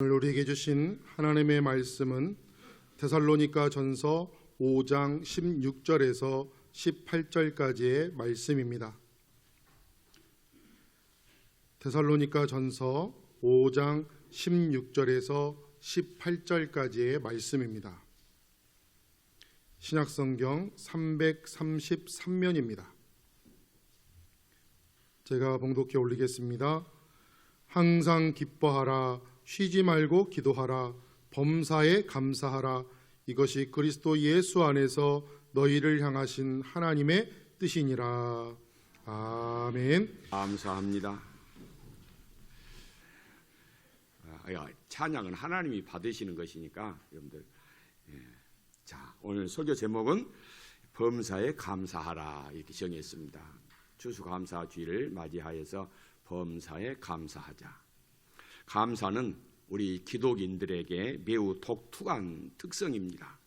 오늘 우리에게 주신 하나님의 말씀은 데살로니가 전서 5장 16절에서 18절까지의 말씀입니다. 데살로니가 전서 5장 16절에서 18절까지의 말씀입니다. 신약성경 333면입니다. 제가 봉독해 올리겠습니다. 항상 기뻐하라 쉬지 말고 기도하라 범사에 감사하라 이것이 그리스도 예수 안에서 너희를 향하신 하나님의 뜻이니라 아멘 감사합니다. 아, 야, 찬양은 하나님이 받으시는 것이니까 여러분들. 예. 자, 오늘 설교 제목은 범사에 감사하라 이렇게 정했습니다. 추수감사 주의를 맞이하여서 범사에 감사하자. 감사는 우리 기독인들에게 매우 독특한 특성입니다.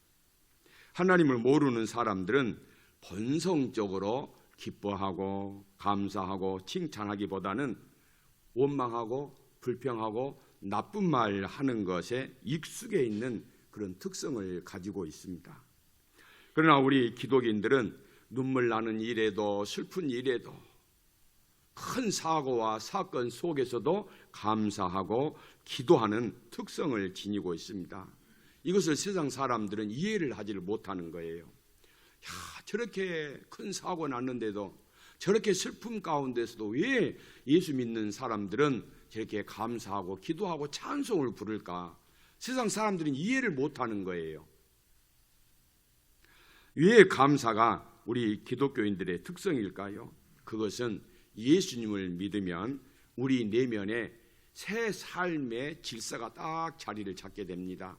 하나님을 모르는 사람들은 본성적으로 기뻐하고 감사하고 칭찬하기보다는 원망하고 불평하고 나쁜 말 하는 것에 익숙해 있는 그런 특성을 가지고 있습니다. 그러나 우리 기독인들은 눈물 나는 일에도 슬픈 일에도 큰 사고와 사건 속에서도 감사하고 기도하는 특성을 지니고 있습니다. 이것을 세상 사람들은 이해를 하지를 못하는 거예요. 야, 저렇게 큰 사고 났는데도 저렇게 슬픔 가운데서도 왜 예수 믿는 사람들은 저렇게 감사하고 기도하고 찬송을 부를까? 세상 사람들은 이해를 못하는 거예요. 왜 감사가 우리 기독교인들의 특성일까요? 그것은 예수님을 믿으면 우리 내면에 새 삶의 질서가 딱 자리를 잡게 됩니다.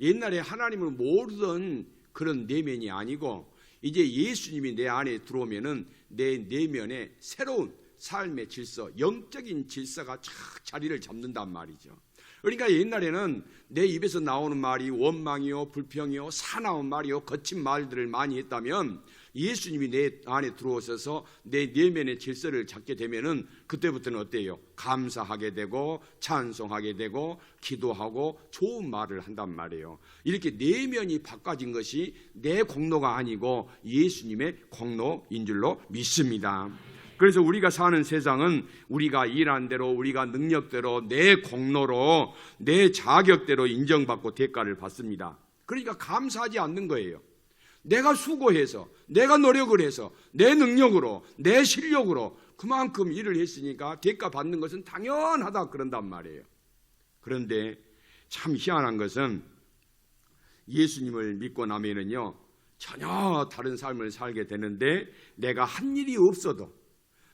옛날에 하나님을 모르던 그런 내면이 아니고 이제 예수님이 내 안에 들어오면은 내 내면에 새로운 삶의 질서, 영적인 질서가 착 자리를 잡는단 말이죠. 그러니까 옛날에는 내 입에서 나오는 말이 원망이요, 불평이요, 사나운 말이요, 거친 말들을 많이 했다면 예수님이 내 안에 들어오셔서 내 내면의 질서를 잡게 되면은 그때부터는 어때요? 감사하게 되고 찬송하게 되고 기도하고 좋은 말을 한단 말이에요. 이렇게 내면이 바꿔진 것이 내 공로가 아니고 예수님의 공로인 줄로 믿습니다. 그래서 우리가 사는 세상은 우리가 일한 대로 우리가 능력대로 내 공로로 내 자격대로 인정받고 대가를 받습니다. 그러니까 감사하지 않는 거예요. 내가 수고해서 내가 노력을 해서 내 능력으로 내 실력으로 그만큼 일을 했으니까 대가 받는 것은 당연하다 그런단 말이에요. 그런데 참 희한한 것은 예수님을 믿고 나면은요 전혀 다른 삶을 살게 되는데 내가 한 일이 없어도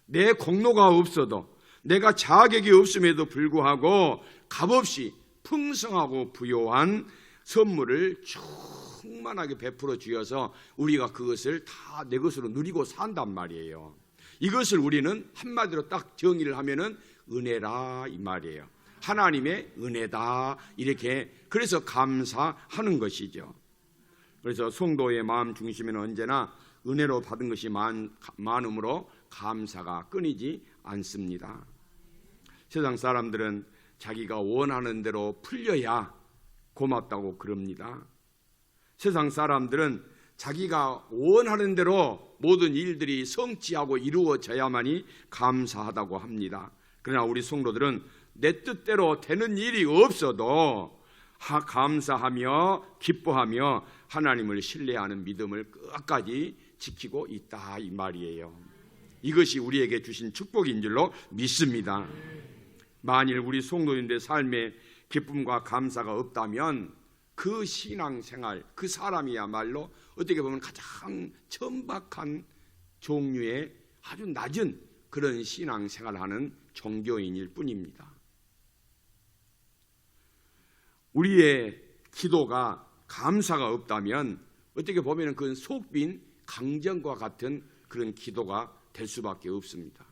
내 공로가 없어도 내가 자격이 없음에도 불구하고 값없이 풍성하고 부요한 선물을 충만하게 베풀어 주어서 우리가 그것을 다 내 것으로 누리고 산단 말이에요. 이것을 우리는 한마디로 딱 정의를 하면은 은혜라 이 말이에요. 하나님의 은혜다 이렇게 그래서 감사하는 것이죠. 그래서 성도의 마음 중심에는 언제나 은혜로 받은 것이 많, 많으므로 감사가 끊이지 않습니다. 세상 사람들은 자기가 원하는 대로 풀려야 고맙다고 그럽니다. 세상 사람들은 자기가 원하는 대로 모든 일들이 성취하고 이루어져야만이 감사하다고 합니다. 그러나 우리 성도들은 내 뜻대로 되는 일이 없어도 감사하며 기뻐하며 하나님을 신뢰하는 믿음을 끝까지 지키고 있다 이 말이에요. 이것이 우리에게 주신 축복인 줄로 믿습니다. 만일 우리 성도인들의 삶에 기쁨과 감사가 없다면 그 신앙생활, 그 사람이야말로 어떻게 보면 가장 천박한 종류의 아주 낮은 그런 신앙생활을 하는 종교인일 뿐입니다. 우리의 기도가 감사가 없다면 어떻게 보면 그건 속빈 강정과 같은 그런 기도가 될 수밖에 없습니다.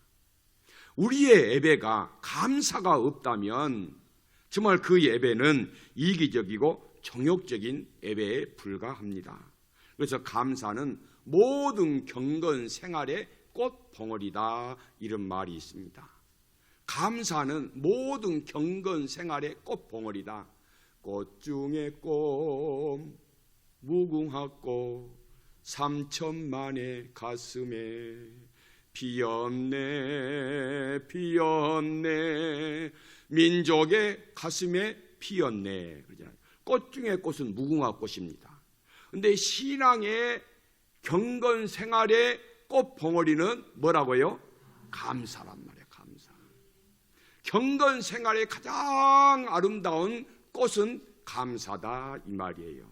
우리의 예배가 감사가 없다면 정말 그 예배는 이기적이고 정욕적인 예배에 불과합니다. 그래서 감사는 모든 경건 생활의 꽃 벙어리다 이런 말이 있습니다. 감사는 모든 경건 생활의 꽃봉오리다. 꽃 중에 꽃 무궁화꽃 삼천만의 가슴에 피었네 피었네 민족의 가슴에 피었네 그러잖아요. 꽃 중에 꽃은 무궁화 꽃입니다. 근데 신앙의 경건 생활의 꽃 봉오리는 뭐라고요? 감사란 말이에요. 감사. 경건 생활의 가장 아름다운 꽃은 감사다 이 말이에요.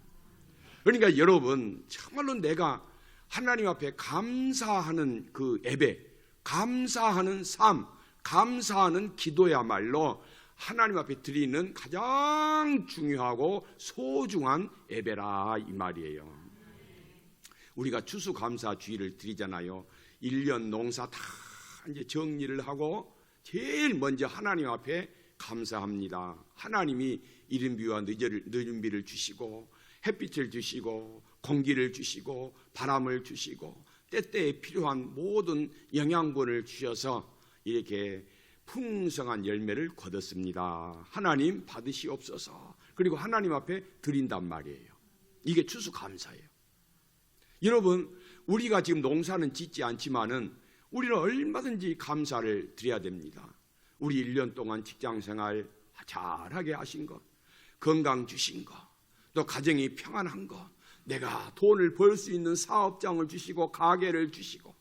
그러니까 여러분 정말로 내가 하나님 앞에 감사하는 그 예배, 감사하는 삶, 감사하는 기도야말로 하나님 앞에 드리는 가장 중요하고 소중한 예배라 이 말이에요. 우리가 추수감사 주의를 드리잖아요. 1년 농사 다 이제 정리를 하고 제일 먼저 하나님 앞에 감사합니다. 하나님이 이른 비와 늦을- 늦은비를 주시고 햇빛을 주시고 공기를 주시고 바람을 주시고 때때에 필요한 모든 영양분을 주셔서 이렇게 풍성한 열매를 거뒀습니다. 하나님 받으시옵소서. 그리고 하나님 앞에 드린단 말이에요. 이게 추수 감사예요. 여러분, 우리가 지금 농사는 짓지 않지만은 우리는 얼마든지 감사를 드려야 됩니다. 우리 1년 동안 직장 생활 잘하게 하신 것, 건강 주신 것, 또 가정이 평안한 것, 내가 돈을 벌 수 있는 사업장을 주시고 가게를 주시고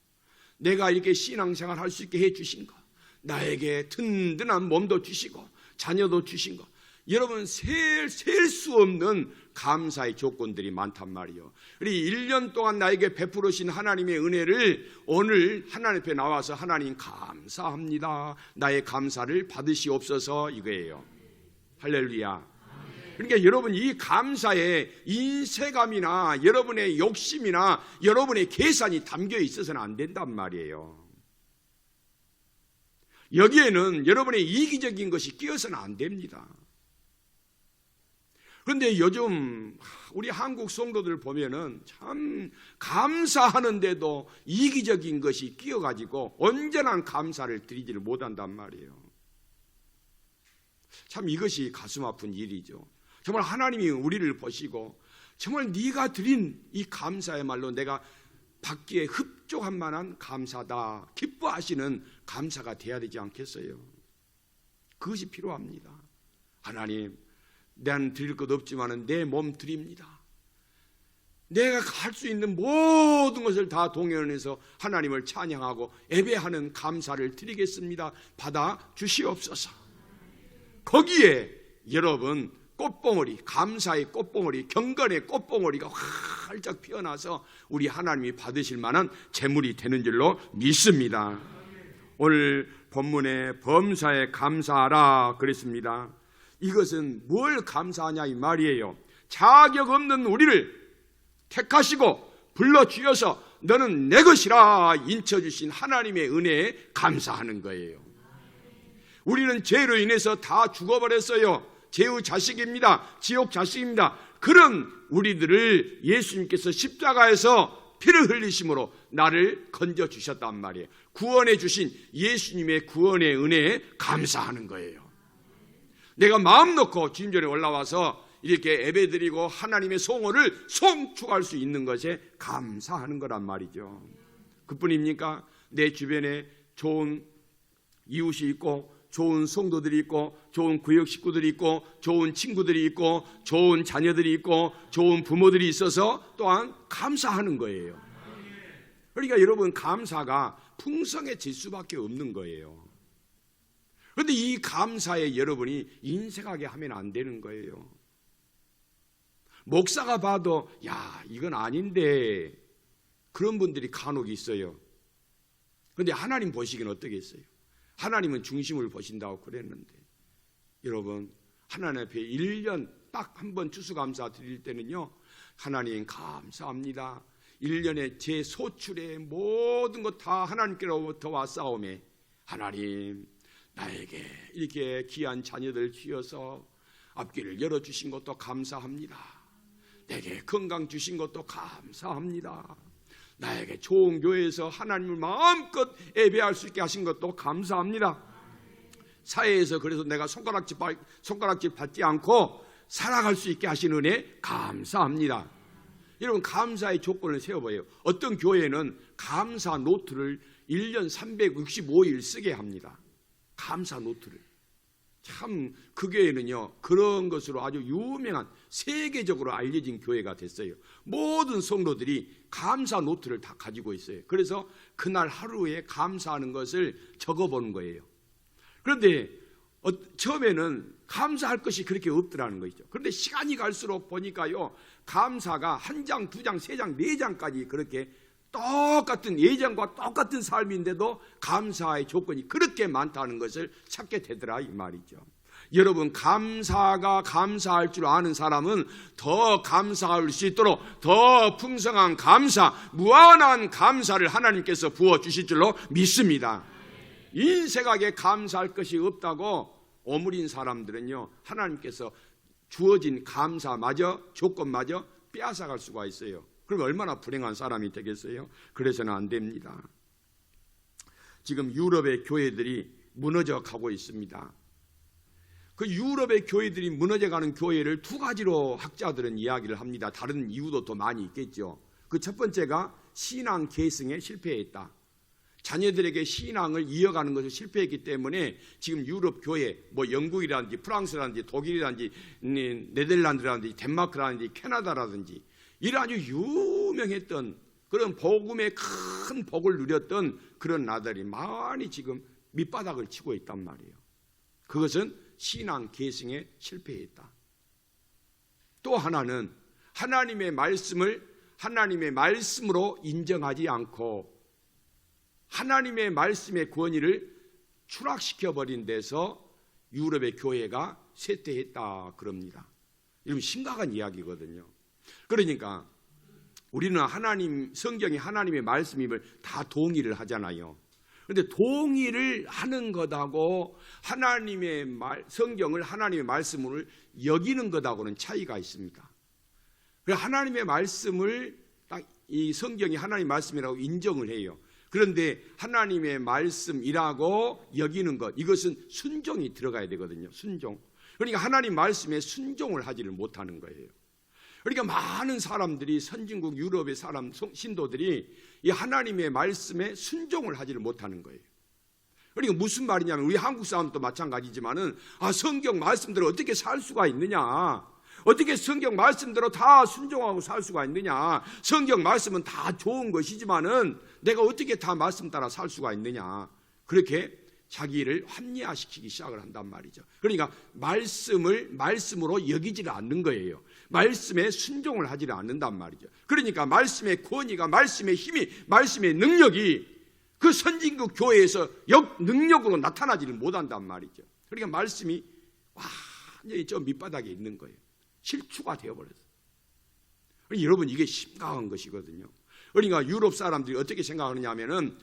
내가 이렇게 신앙생활 할 수 있게 해 주신 것, 나에게 든든한 몸도 주시고 자녀도 주신 것. 여러분 셀 수 없는 감사의 조건들이 많단 말이요. 우리 1년 동안 나에게 베풀으신 하나님의 은혜를 오늘 하나님 앞에 나와서 하나님 감사합니다. 나의 감사를 받으시옵소서 이거예요. 할렐루야. 그러니까 여러분 이 감사에 인세감이나 여러분의 욕심이나 여러분의 계산이 담겨 있어서는 안 된단 말이에요. 여기에는 여러분의 이기적인 것이 끼어서는 안 됩니다. 그런데 요즘 우리 한국 성도들 보면은 참 감사하는데도 이기적인 것이 끼어가지고 온전한 감사를 드리지를 못한단 말이에요. 참 이것이 가슴 아픈 일이죠. 정말 하나님이 우리를 보시고 정말 네가 드린 이 감사의 말로 내가 받기에 흡 족한 만한 감사다. 기뻐하시는 감사가 돼야 되지 않겠어요? 그것이 필요합니다. 하나님, 난 드릴 것 없지만은 내몸 드립니다. 내가 할 수 있는 모든 것을 다 동원해서 하나님을 찬양하고 예배하는 감사를 드리겠습니다. 받아 주시옵소서. 거기에 여러분 꽃봉오리, 감사의 꽃봉오리, 경건의 꽃봉오리가 활짝 피어나서 우리 하나님이 받으실 만한 재물이 되는 줄로 믿습니다. 오늘 본문에 범사에 감사하라 그랬습니다. 이것은 뭘 감사하냐 이 말이에요. 자격 없는 우리를 택하시고 불러 주셔서 너는 내 것이라 인쳐 주신 하나님의 은혜에 감사하는 거예요. 우리는 죄로 인해서 다 죽어버렸어요. 죄의 자식입니다. 지옥 자식입니다. 그런 우리들을 예수님께서 십자가에서 피를 흘리심으로 나를 건져 주셨단 말이에요. 구원해 주신 예수님의 구원의 은혜에 감사하는 거예요. 내가 마음 놓고 주님 전에 올라와서 이렇게 예배드리고 하나님의 송호를 송축할 수 있는 것에 감사하는 거란 말이죠. 그뿐입니까? 내 주변에 좋은 이웃이 있고 좋은 성도들이 있고 좋은 구역 식구들이 있고 좋은 친구들이 있고 좋은 자녀들이 있고 좋은 부모들이 있어서 또한 감사하는 거예요. 그러니까 여러분 감사가 풍성해질 수밖에 없는 거예요. 그런데 이 감사에 여러분이 인색하게 하면 안 되는 거예요. 목사가 봐도 야 이건 아닌데 그런 분들이 간혹 있어요. 그런데 하나님 보시기는 어떻겠어요? 하나님은 중심을 보신다고 그랬는데 여러분 하나님 앞에 1년 딱 한 번 추수감사 드릴 때는요 하나님 감사합니다. 1년에 제 소출의 모든 것 다 하나님께로부터 왔사오매 하나님 나에게 이렇게 귀한 자녀들 주셔서 앞길을 열어주신 것도 감사합니다. 내게 건강 주신 것도 감사합니다 나에게 좋은 교회에서 하나님을 마음껏 예배할 수 있게 하신 것도 감사합니다. 사회에서 그래서 내가 손가락질, 발- 손가락질 받지 않고 살아갈 수 있게 하신 은혜 감사합니다. 여러분 감사의 조건을 세워봐요. 어떤 교회는 감사 노트를 1년 365일 쓰게 합니다. 감사 노트를. 참 그 교회는요 그런 것으로 아주 유명한 세계적으로 알려진 교회가 됐어요. 모든 성도들이 감사 노트를 다 가지고 있어요. 그래서 그날 하루에 감사하는 것을 적어보는 거예요. 그런데 어, 처음에는 감사할 것이 그렇게 없더라는 거죠. 그런데 시간이 갈수록 보니까요 감사가 한 장, 두 장, 세 장, 네 장까지 그렇게 똑같은 예전과 똑같은 삶인데도 감사의 조건이 그렇게 많다는 것을 찾게 되더라 이 말이죠. 여러분 감사가 감사할 줄 아는 사람은 더 감사할 수 있도록 더 풍성한 감사, 무한한 감사를 하나님께서 부어 주실 줄로 믿습니다. 인생하게 감사할 것이 없다고 오물인 사람들은요 하나님께서 주어진 감사마저 조건마저 빼앗아갈 수가 있어요. 그럼 얼마나 불행한 사람이 되겠어요? 그래서는 안 됩니다. 지금 유럽의 교회들이 무너져 가고 있습니다. 그 유럽의 교회들이 무너져 가는 교회를 두 가지로 학자들은 이야기를 합니다. 다른 이유도 더 많이 있겠죠. 그 첫 번째가 신앙 계승에 실패했다. 자녀들에게 신앙을 이어가는 것을 실패했기 때문에 지금 유럽 교회, 뭐 영국이라든지 프랑스라든지 독일이라든지 음, 네덜란드라든지 덴마크라든지 캐나다라든지 이런 아주 유명했던 그런 복음의 큰 복을 누렸던 그런 나들이 많이 지금 밑바닥을 치고 있단 말이에요. 그것은 신앙 계승에 실패했다. 또 하나는 하나님의 말씀을 하나님의 말씀으로 인정하지 않고 하나님의 말씀의 권위를 추락시켜 버린 데서 유럽의 교회가 쇠퇴했다 그럽니다. 이런 심각한 이야기거든요. 그러니까 우리는 하나님 성경이 하나님의 말씀임을 다 동의를 하잖아요. 그런데 동의를 하는 것하고 하나님의 말, 성경을 하나님의 말씀을 여기는 것하고는 차이가 있습니다. 그래서 하나님의 말씀을 딱 이 성경이 하나님의 말씀이라고 인정을 해요. 그런데 하나님의 말씀이라고 여기는 것 이것은 순종이 들어가야 되거든요. 순종. 그러니까 하나님 말씀에 순종을 하지를 못하는 거예요. 그러니까 많은 사람들이 선진국 유럽의 사람 신도들이 이 하나님의 말씀에 순종을 하지를 못하는 거예요. 그러니까 무슨 말이냐면 우리 한국 사람도 마찬가지지만은 아 성경 말씀대로 어떻게 살 수가 있느냐? 어떻게 성경 말씀대로 다 순종하고 살 수가 있느냐? 성경 말씀은 다 좋은 것이지만은 내가 어떻게 다 말씀 따라 살 수가 있느냐? 그렇게 자기를 합리화시키기 시작을 한단 말이죠. 그러니까 말씀을 말씀으로 여기지를 않는 거예요. 말씀에 순종을 하지를 않는단 말이죠. 그러니까 말씀의 권위가 말씀의 힘이 말씀의 능력이 그 선진국 교회에서 역 능력으로 나타나지를 못한단 말이죠. 그러니까 말씀이 완전히 저 밑바닥에 있는 거예요. 실추가 되어버렸어요. 여러분 이게 심각한 것이거든요. 그러니까 유럽 사람들이 어떻게 생각하느냐 하면은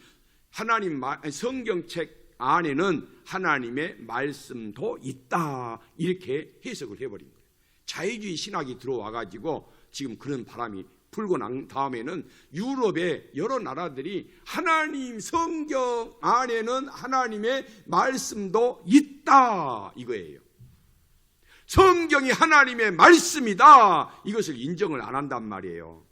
하나님 말- 성경책 안에는 하나님의 말씀도 있다 이렇게 해석을 해버린 거예요. 자유주의 신학이 들어와 가지고 지금 그런 바람이 불고 난 다음에는 유럽의 여러 나라들이 하나님 성경 안에는 하나님의 말씀도 있다 이거예요. 성경이 하나님의 말씀이다 이것을 인정을 안 한단 말이에요.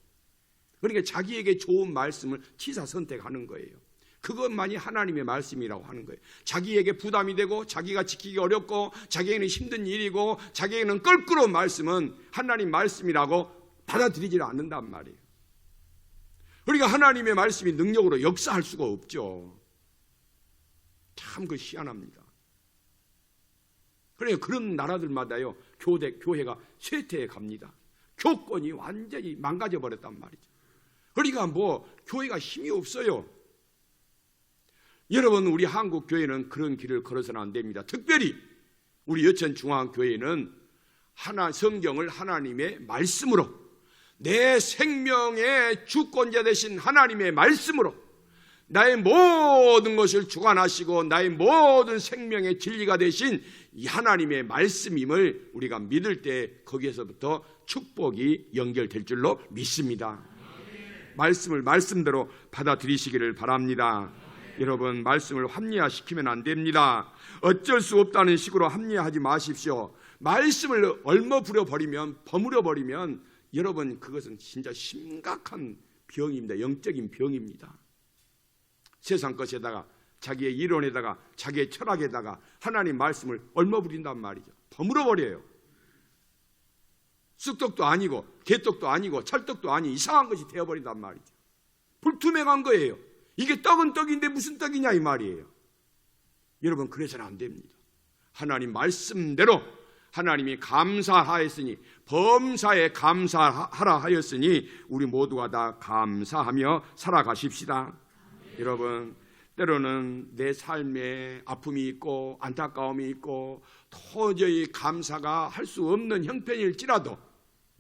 그러니까 자기에게 좋은 말씀을 치사 선택하는 거예요. 그것만이 하나님의 말씀이라고 하는 거예요. 자기에게 부담이 되고 자기가 지키기 어렵고 자기에게는 힘든 일이고 자기에게는 껄끄러운 말씀은 하나님 말씀이라고 받아들이지를 않는단 말이에요. 그러니까 하나님의 말씀이 능력으로 역사할 수가 없죠. 참 그 희한합니다. 그러니까 그런 나라들마다요 교대 교회가 쇠퇴해 갑니다. 교권이 완전히 망가져 버렸단 말이죠. 그러니까 뭐 교회가 힘이 없어요. 여러분 우리 한국 교회는 그런 길을 걸어서는 안 됩니다. 특별히 우리 여천 중앙 교회는 하나 성경을 하나님의 말씀으로 내 생명의 주권자 되신 하나님의 말씀으로 나의 모든 것을 주관하시고 나의 모든 생명의 진리가 되신 이 하나님의 말씀임을 우리가 믿을 때 거기에서부터 축복이 연결될 줄로 믿습니다. 말씀을 말씀대로 받아들이시기를 바랍니다. 여러분 말씀을 합리화시키면 안 됩니다. 어쩔 수 없다는 식으로 합리화하지 마십시오. 말씀을 얼머부려 버리면 버무려 버리면 여러분 그것은 진짜 심각한 병입니다. 영적인 병입니다. 세상 것에다가 자기의 이론에다가 자기의 철학에다가 하나님 말씀을 얼머부린단 말이죠. 버무려 버려요. 쑥떡도 아니고 개떡도 아니고 찰떡도 아니 이상한 것이 되어버린단 말이죠. 불투명한 거예요. 이게 떡은 떡인데 무슨 떡이냐 이 말이에요. 여러분 그래서는 안 됩니다. 하나님 말씀대로 하나님이 감사하였으니 범사에 감사하라 하였으니 우리 모두가 다 감사하며 살아가십시다. 여러분 때로는 내 삶에 아픔이 있고 안타까움이 있고 도저히 감사가 할 수 없는 형편일지라도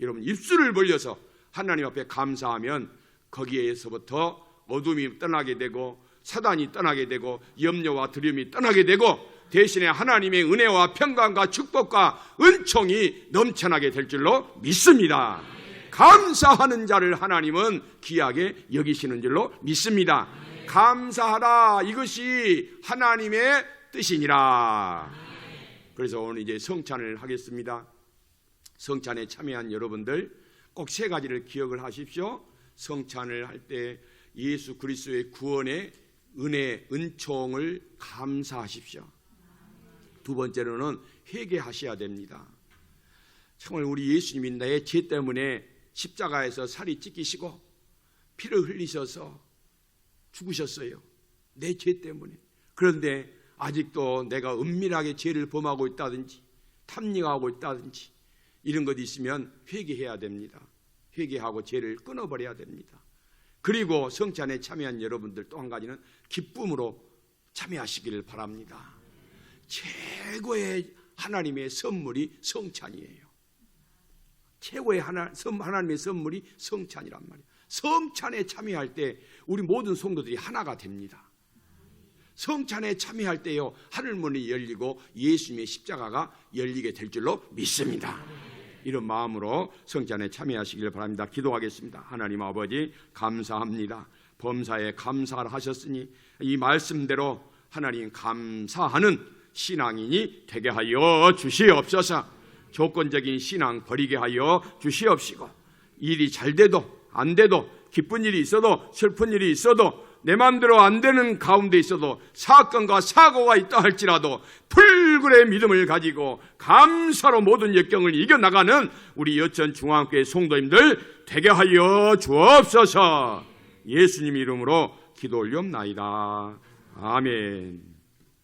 여러분 입술을 벌려서 하나님 앞에 감사하면 거기에서부터 어둠이 떠나게 되고 사단이 떠나게 되고 염려와 두려움이 떠나게 되고 대신에 하나님의 은혜와 평강과 축복과 은총이 넘쳐나게 될 줄로 믿습니다. 감사하는 자를 하나님은 귀하게 여기시는 줄로 믿습니다. 감사하라 이것이 하나님의 뜻이니라. 그래서 오늘 이제 성찬을 하겠습니다. 성찬에 참여한 여러분들 꼭 세 가지를 기억을 하십시오. 성찬을 할때 예수 그리스도의 구원의 은혜, 은총을 감사하십시오. 두 번째로는 회개하셔야 됩니다. 정말 우리 예수님이 나의 죄 때문에 십자가에서 살이 찢기시고 피를 흘리셔서 죽으셨어요. 내 죄 때문에. 그런데 아직도 내가 은밀하게 죄를 범하고 있다든지 탐닉하고 있다든지 이런 것 있으면 회개해야 됩니다. 회개하고 죄를 끊어버려야 됩니다. 그리고 성찬에 참여한 여러분들 또 한 가지는 기쁨으로 참여하시기를 바랍니다. 최고의 하나님의 선물이 성찬이에요. 최고의 하나, 선- 하나님의 선물이 성찬이란 말이에요. 성찬에 참여할 때 우리 모든 성도들이 하나가 됩니다. 성찬에 참여할 때요 하늘 문이 열리고 예수님의 십자가가 열리게 될 줄로 믿습니다. 이런 마음으로 성찬에 참여하시길 바랍니다. 기도하겠습니다. 하나님 아버지 감사합니다. 범사에 감사를 하셨으니 이 말씀대로 하나님 감사하는 신앙인이 되게 하여 주시옵소서. 조건적인 신앙 버리게 하여 주시옵시고 일이 잘 돼도 안 돼도 기쁜 일이 있어도 슬픈 일이 있어도 내 마음대로 안 되는 가운데 있어도 사건과 사고가 있다 할지라도 풀굴의 믿음을 가지고 감사로 모든 역경을 이겨나가는 우리 여천 중앙교회 성도님들 되게 하여 주옵소서 예수님 이름으로 기도 올리옵나이다. 아멘.